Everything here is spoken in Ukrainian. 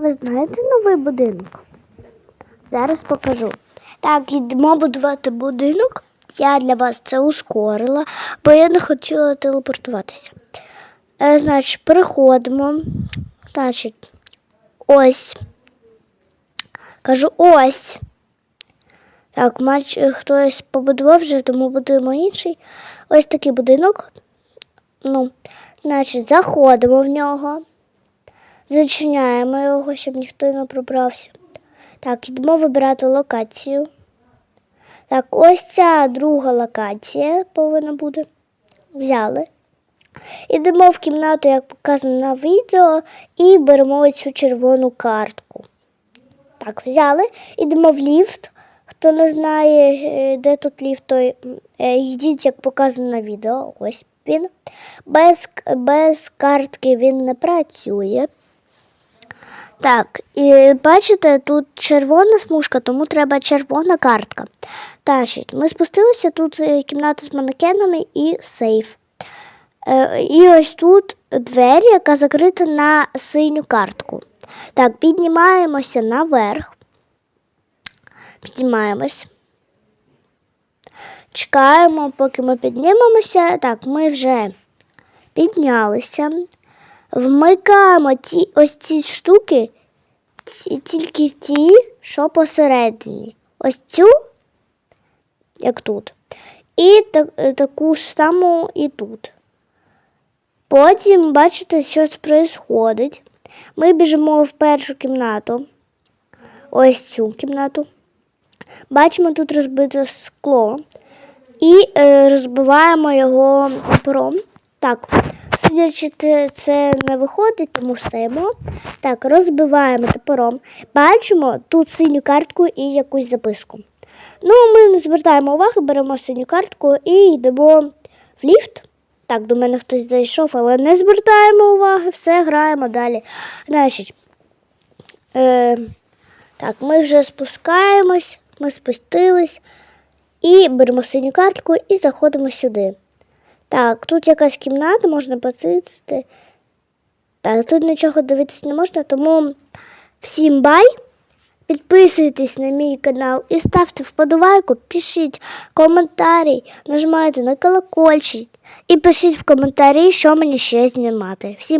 Ви знаєте новий будинок? Зараз покажу. Так, йдемо будувати будинок. Я для вас це ускорила, бо я не хотіла телепортуватися. Е, значить, переходимо. Значить, ось. Кажу ось. Так, мач, е, хтось побудував вже, тому будуємо інший. Ось такий будинок. Ну, значить, заходимо в нього. Зачиняємо його, щоб ніхто не пробрався. Так, йдемо вибирати локацію. Так, ось ця друга локація повинна бути. Взяли. Йдемо в кімнату, як показано на відео, і беремо цю червону картку. Так, взяли. Йдемо в ліфт. Хто не знає, е, де тут ліфт, той е, йдіть, як показано на відео. Ось він. Без, без картки він не працює. Так, і бачите, тут червона смужка, тому треба червона картка. Значить, ми спустилися тут е, кімната з манекенами і сейф. Е, І ось тут двері, яка закрита на синю картку. Так, піднімаємося наверх. Піднімаємось. Чекаємо, поки ми піднімемося. Так, ми вже піднялися. Вмикаємо ті, ось ці штуки, ці, тільки ті, що посередині. Ось цю, як тут. І та, е, таку ж саму і тут. Потім, бачите, щось відбувається. Ми біжимо в першу кімнату. Ось цю кімнату. Бачимо, тут розбите скло. І е, розбиваємо його пером. Так, сидячи це не виходить, тому встаємо. Так, розбиваємо топором. Бачимо тут синю картку і якусь записку. Ну, ми не звертаємо уваги, беремо синю картку і йдемо в ліфт. Так, до мене хтось зайшов, але не звертаємо уваги, все, граємо далі. Значить, е, так, ми вже спускаємось, ми спустились і беремо синю картку і заходимо сюди. Так, тут якась кімната, можна посидіти. Так, тут нічого дивитися не можна, тому всім бай. Підписуйтесь на мій канал і ставте вподобайку, пишіть коментарі, нажимайте на колокольчик і пишіть в коментарі, що мені ще знімати. Всім